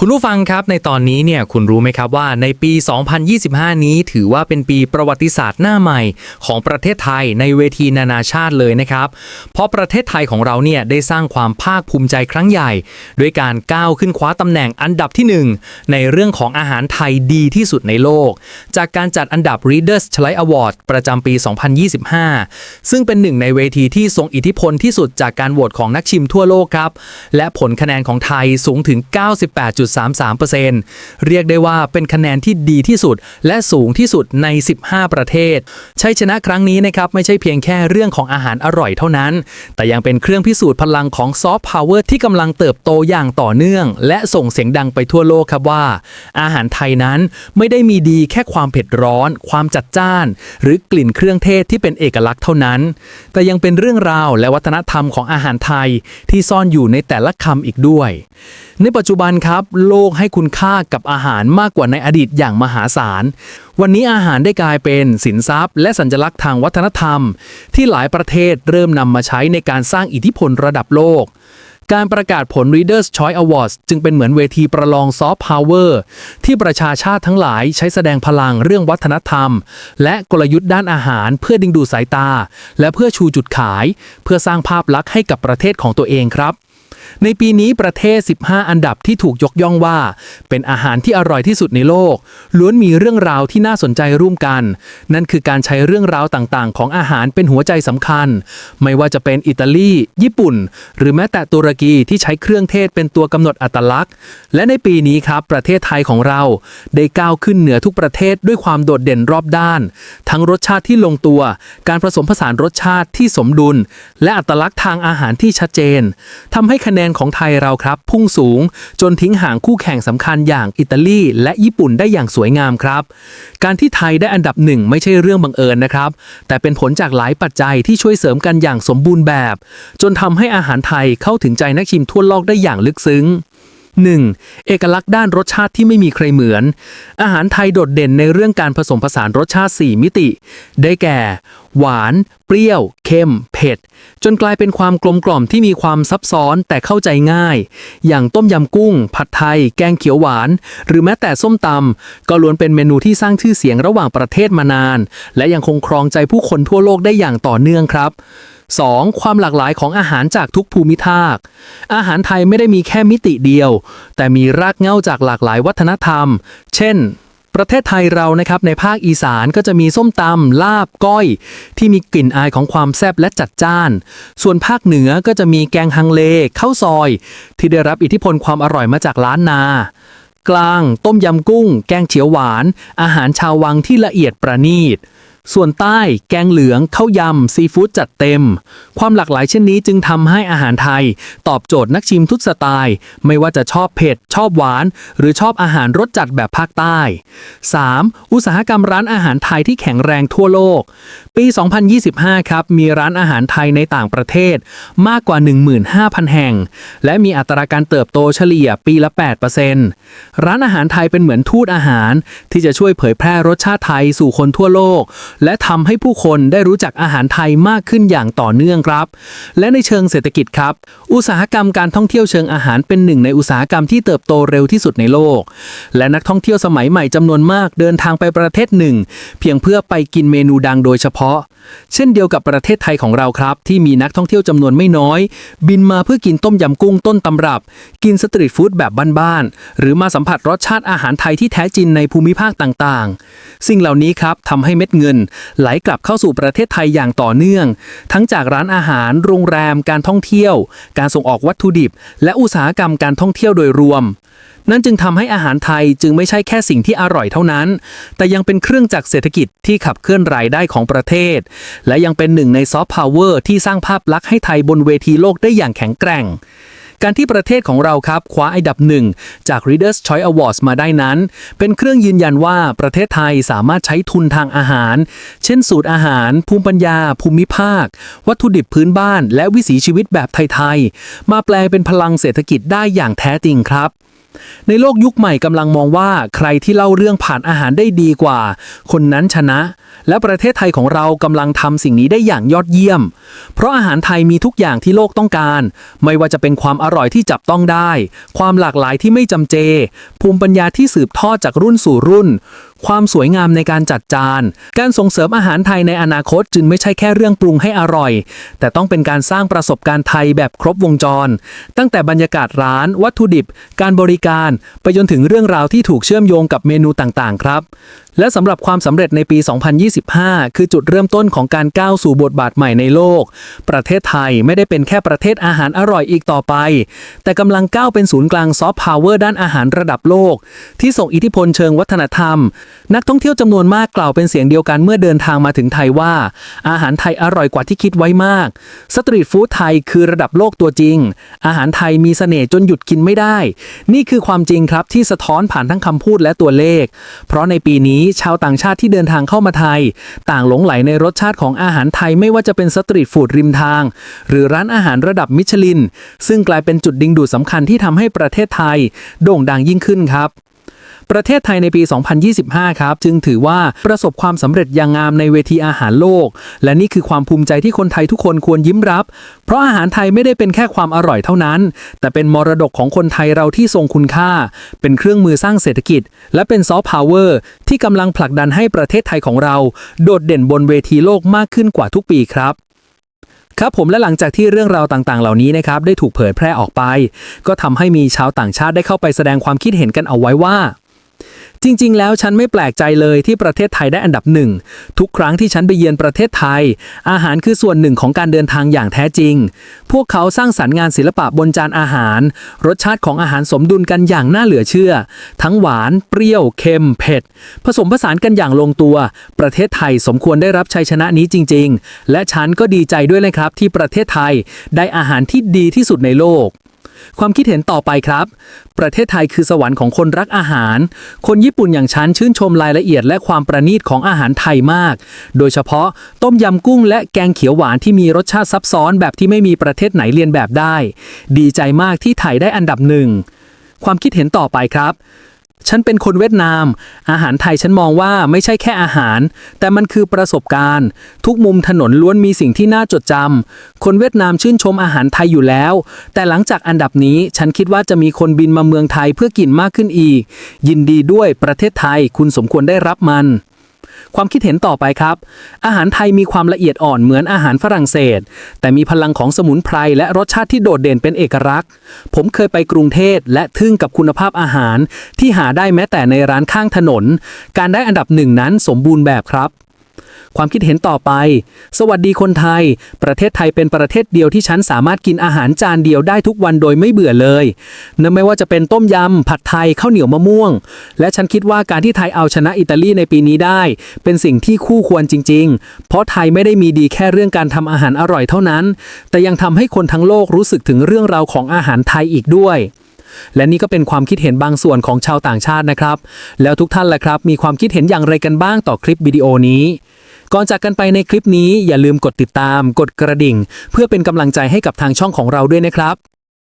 คุณผู้ฟังครับในตอนนี้เนี่ยคุณรู้ไหมครับว่าในปี 2025 นี้ถือว่าเป็นปีประวัติศาสตร์หน้าใหม่ของประเทศไทยในเวทีนานาชาติเลยนะครับ เพราะประเทศไทยของเราเนี่ยได้สร้างความภาคภูมิใจครั้งใหญ่ ด้วยการก้าวขึ้นคว้าตำแหน่งอันดับที่ 1 ในเรื่องของอาหารไทยดีที่สุดในโลก จากการจัดอันดับ Readers Choice Award ประจำปี 2025 ซึ่งเป็นหนึ่งในเวทีที่ทรงอิทธิพลที่สุดจากการโหวตของนักชิมทั่วโลกครับและผลคะแนนของไทยสูงถึง 98. 9.33%เรียกได้ว่าเป็นคะแนนที่ดีที่สุด และสูงที่สุดใน 15 ประเทศ ชัยชนะครั้งนี้นะครับไม่ใช่เพียงแค่เรื่องของอาหารอร่อยเท่านั้น แต่ยังเป็นเครื่องพิสูจน์พลังของซอฟต์พาวเวอร์ที่กำลังเติบโตอย่างต่อเนื่อง และส่งเสียงดังไปทั่วโลกครับว่า อาหารไทยนั้นไม่ได้มีดีแค่ความเผ็ดร้อน ความจัดจ้าน หรือกลิ่นเครื่องเทศที่เป็นเอกลักษณ์เท่านั้น แต่ยังเป็นเรื่องราวและวัฒนธรรมของอาหารไทยที่ซ่อนอยู่ในแต่ละคำอีกด้วย ในปัจจุบันครับโลกให้คุณค่ากับอาหารมากกว่าในอดีตอย่างมหาศาล วันนี้อาหารได้กลายเป็นสินทรัพย์ และสัญลักษณ์ทางวัฒนธรรม ที่หลายประเทศเริ่มนำมาใช้ในการสร้างอิทธิพลระดับโลกการประกาศผล Readers Choice Awards จึงเป็นเหมือนเวทีประลองซอฟต์พาวเวอร์ที่ประชาชาติทั้งหลายใช้แสดงพลังเรื่องวัฒนธรรม และกลยุทธ์ด้านอาหารเพื่อดึงดูดสายตา และเพื่อชูจุดขาย เพื่อสร้างภาพลักษณ์ให้กับประเทศของตัวเองครับ ในปีนี้ประเทศ 15 อันดับที่ถูกยกย่องว่า เป็นอาหารที่อร่อยที่สุดในโลก ล้วนมีเรื่องราวที่น่าสนใจร่วมกัน นั่นคือการใช้เรื่องราวต่างๆ ของอาหารเป็นหัวใจสำคัญ ไม่ว่าจะเป็นอิตาลี ญี่ปุ่น หรือแม้แต่ตุรกีที่ใช้เครื่องเทศเป็นตัวกำหนดอัตลักษณ์ และในปีนี้ครับประเทศไทยของเรา ได้ก้าวขึ้นเหนือทุกประเทศด้วยความโดดเด่นรอบด้าน ทั้งรสชาติที่ลงตัว การผสมผสานรสชาติที่สมดุล และอัตลักษณ์ทางอาหารที่ชัดเจนทำให้คะแนแนของไทยเราครับ พุ่งสูง จนทิ้งห่างคู่แข่งสำคัญอย่างอิตาลีและญี่ปุ่นได้อย่างสวยงามครับ การที่ไทยได้อันดับหนึ่งไม่ใช่เรื่องบังเอิญนะครับ แต่เป็นผลจากหลายปัจจัยที่ช่วยเสริมกันอย่างสมบูรณ์แบบ จนทำให้อาหารไทยเข้าถึงใจนักชิมทั่วโลกได้อย่างลึกซึ้ง 1. เอกลักษณ์ด้านรสชาติที่ไม่มีใครเหมือน อาหารไทยโดดเด่นในเรื่องการผสมผสานรสชาติ 4 มิติ ได้แก่ หวาน เปรี้ยว เค็ม เผ็ด จนกลายเป็นความกลมกล่อมที่มีความซับซ้อนแต่เข้าใจง่าย อย่างต้มยำกุ้ง ผัดไทย แกงเขียวหวาน หรือแม้แต่ส้มตำก็ล้วนเป็นเมนูที่สร้างชื่อเสียงระหว่างประเทศมานาน และยังคงครองใจผู้คนทั่วโลกได้อย่างต่อเนื่องครับ 2. ความหลากหลายของอาหารจากทุกภูมิภาค อาหารไทยไม่ได้มีแค่มิติเดียว แต่มีรากเหง้าจากหลากหลายวัฒนธรรม เช่น ประเทศไทยเรานะครับในภาคอีสานก็จะมีส้มตำลาบก้อย ที่มีกลิ่นอายของความแซ่บและจัดจ้าน ส่วนภาคเหนือก็จะมีแกงฮังเลข้าวซอย ที่ได้รับอิทธิพลความอร่อยมาจากล้านนากลาง ต้มยำกุ้ง แกงเขียวหวาน อาหารชาววังที่ละเอียดประณีต ส่วนใต้แกงเหลืองข้าวยำ ซีฟู้ดจัดเต็ม ความหลากหลายเช่นนี้จึงทำให้อาหารไทย ตอบโจทย์นักชิมทุกสไตล์ ไม่ว่าจะชอบเผ็ด ชอบหวาน หรือชอบอาหารรสจัดแบบภาคใต้ 3. อุตสาหกรรมร้านอาหารไทยที่แข็งแรงทั่วโลก ปี 2025 ครับ มีร้านอาหารไทยในต่างประเทศ มากกว่า 15,000 แห่ง และมีอัตราการเติบโตเฉลี่ยปีละ 8%ร้านอาหารไทยเป็นเหมือนทูตอาหาร ที่จะช่วยเผยแพร่รสชาติไทยสู่คนทั่วโลกและทำให้ผู้คนได้รู้จักอาหารไทยมากขึ้นอย่างต่อเนื่องครับ และในเชิงเศรษฐกิจครับ อุตสาหกรรมการท่องเที่ยวเชิงอาหารเป็นหนึ่งในอุตสาหกรรมที่เติบโตเร็วที่สุดในโลก และนักท่องเที่ยวสมัยใหม่จำนวนมากเดินทางไปประเทศหนึ่ง เพียงเพื่อไปกินเมนูดังโดยเฉพาะ เช่นเดียวกับประเทศไทยของเราครับ ที่มีนักท่องเที่ยวจำนวนไม่น้อย บินมาเพื่อกินต้มยำกุ้งต้นตำรับ กินสตรีทฟู้ดแบบบ้านๆหรือมาสัมผัสรสชาติอาหารไทยที่แท้จริงในภูมิภาคต่างๆ สิ่งเหล่านี้ครับทำให้เม็ดเงินไหลกลับเข้าสู่ประเทศไทยอย่างต่อเนื่อง ทั้งจากร้านอาหาร โรงแรม การท่องเที่ยว การส่งออกวัตถุดิบ และอุตสาหกรรมการท่องเที่ยวโดยรวม นั่นจึงทำให้อาหารไทยจึงไม่ใช่แค่สิ่งที่อร่อยเท่านั้น แต่ยังเป็นเครื่องจักรเศรษฐกิจที่ขับเคลื่อนรายได้ของประเทศ และยังเป็นหนึ่งในซอฟต์พาวเวอร์ที่สร้างภาพลักษณ์ให้ไทยบนเวทีโลกได้อย่างแข็งแกร่ง การที่ประเทศของเราครับคว้าอันดับหนึ่งจาก Readers Choice Awards มาได้นั้น เป็นเครื่องยืนยันว่าประเทศไทยสามารถใช้ทุนทางอาหาร เช่นสูตรอาหาร ภูมิปัญญา ภูมิภาค วัตถุดิบพื้นบ้าน และวิถีชีวิตแบบไทย ๆ มาแปลเป็นพลังเศรษฐกิจได้อย่างแท้จริงครับ ในโลกยุคใหม่กำลังมองว่าใครที่เล่าเรื่องผ่านอาหารได้ดีกว่า คนนั้นชนะ และประเทศไทยของเรากำลังทำสิ่งนี้ได้อย่างยอดเยี่ยม เพราะอาหารไทยมีทุกอย่างที่โลกต้องการ ไม่ว่าจะเป็นความอร่อยที่จับต้องได้ ความหลากหลายที่ไม่จำเจ ภูมิปัญญาที่สืบทอดจากรุ่นสู่รุ่น ความสวยงามในการจัดจาน การส่งเสริมอาหารไทยในอนาคตจึงไม่ใช่แค่เรื่องปรุงให้อร่อย แต่ต้องเป็นการสร้างประสบการณ์ไทยแบบครบวงจร ตั้งแต่บรรยากาศร้าน วัตถุดิบ การบริการ ไปจนถึงเรื่องราวที่ถูกเชื่อมโยงกับเมนูต่างๆ ครับ และสำหรับความสำเร็จในปี 2025 คือจุดเริ่มต้นของการก้าวสู่บทบาทใหม่ในโลก ประเทศไทยไม่ได้เป็นแค่ประเทศอาหารอร่อยอีกต่อไป แต่กำลังก้าวเป็นศูนย์กลางซอฟต์พาวเวอร์ด้านอาหารระดับโลก ที่ส่งอิทธิพลเชิงวัฒนธรรม นักท่องเที่ยวจำนวนมากกล่าวเป็นเสียงเดียวกันเมื่อเดินทางมาถึงไทยว่า อาหารไทยอร่อยกว่าที่คิดไว้มาก สตรีทฟู้ดไทยคือระดับโลกตัวจริง อาหารไทยมีเสน่ห์จนหยุดกินไม่ได้ นี่คือความจริงครับที่สะท้อนผ่านทั้งคำพูดและตัวเลข เพราะในปีนี้ชาวต่างชาติที่เดินทางเข้ามาไทย ต่างหลงไหลในรสชาติของอาหารไทยไม่ว่าจะเป็นสตรีทฟู้ดริมทาง หรือร้านอาหารระดับมิชลิน ซึ่งกลายเป็นจุดดึงดูดสำคัญที่ทำให้ประเทศไทย โด่งดังยิ่งขึ้นครับ ประเทศไทยในปี 2025 ครับ จึงถือว่าประสบความสำเร็จอย่างงามในเวทีอาหารโลก และนี่คือความภูมิใจที่คนไทยทุกคนควรยิ้มรับ เพราะอาหารไทยไม่ได้เป็นแค่ความอร่อยเท่านั้น แต่เป็นมรดกของคนไทยเราที่ทรงคุณค่า เป็นเครื่องมือสร้างเศรษฐกิจ และเป็นซอฟต์พาวเวอร์ที่กำลังผลักดันให้ประเทศไทยของเรา โดดเด่นบนเวทีโลกมากขึ้นกว่าทุกปีครับครับผมและหลังจากที่เรื่องราวต่างๆ เหล่านี้นะครับได้ถูกเผยแพร่ออกไป ก็ทำให้มีชาวต่างชาติได้เข้าไปแสดงความคิดเห็นกันเอาไว้ว่า จริง ๆ แล้วฉันไม่แปลกใจเลยที่ประเทศไทยได้อันดับหนึ่งทุกครั้งที่ฉันไปเยือนประเทศไทย อาหารคือส่วนหนึ่งของการเดินทางอย่างแท้จริง พวกเขาสร้างสรรค์งานศิลปะบนจานอาหาร รสชาติของอาหารสมดุลกันอย่างน่าเหลือเชื่อ ทั้งหวาน เปรี้ยว เค็ม เผ็ด ผสมผสานกันอย่างลงตัว ประเทศไทยสมควรได้รับชัยชนะนี้จริง ๆ และฉันก็ดีใจด้วยเลยครับที่ประเทศไทยได้อาหารที่ดีที่สุดในโลก ความคิดเห็นต่อไปครับ ประเทศไทยคือสวรรค์ของคนรักอาหาร คนญี่ปุ่นอย่างฉันชื่นชมรายละเอียดและความประณีตของอาหารไทยมาก โดยเฉพาะต้มยำกุ้งและแกงเขียวหวานที่มีรสชาติซับซ้อนแบบที่ไม่มีประเทศไหนเรียนแบบได้ ดีใจมากที่ไทยได้อันดับหนึ่งความคิดเห็นต่อไปครับ ฉันเป็นคนเวียดนาม อาหารไทยฉันมองว่าไม่ใช่แค่อาหาร แต่มันคือประสบการณ์ ทุกมุมถนนล้วนมีสิ่งที่น่าจดจำ คนเวียดนามชื่นชมอาหารไทยอยู่แล้ว แต่หลังจากอันดับนี้ฉันคิดว่าจะมีคนบินมาเมืองไทยเพื่อกินมากขึ้นอีก ยินดีด้วยประเทศไทยคุณสมควรได้รับมัน ความคิดเห็นต่อไปครับ อาหารไทยมีความละเอียดอ่อนเหมือนอาหารฝรั่งเศส แต่มีพลังของสมุนไพรและรสชาติที่โดดเด่นเป็นเอกลักษณ์ ผมเคยไปกรุงเทพและทึ่งกับคุณภาพอาหาร ที่หาได้แม้แต่ในร้านข้างถนน การได้อันดับหนึ่งนั้นสมบูรณ์แบบครับ ความคิดเห็นต่อไป สวัสดีคนไทย ประเทศไทยเป็นประเทศเดียวที่ฉันสามารถกินอาหารจานเดียวได้ทุกวันโดยไม่เบื่อเลยนั่นไม่ว่าจะเป็นต้มยำ ผัดไทยข้าวเหนียวมะม่วง และฉันคิดว่าการที่ไทยเอาชนะอิตาลีในปีนี้ได้ เป็นสิ่งที่คู่ควรจริง ๆ เพราะไทยไม่ได้มีดีแค่เรื่องการทำอาหารอร่อยเท่านั้น แต่ยังทำให้คนทั้งโลกรู้สึกถึงเรื่องราวของอาหารไทยอีกด้วยและนี่ก็เป็นความคิดเห็นบางส่วนของชาวต่างชาตินะครับ แล้วทุกท่านล่ะครับ มีความคิดเห็นอย่างไรกันบ้างต่อคลิปวิดีโอนี้ ก่อนจากกันไปในคลิปนี้อย่าลืมกดติดตาม กดกระดิ่ง เพื่อเป็นกำลังใจให้กับทางช่องของเราด้วยนะครับ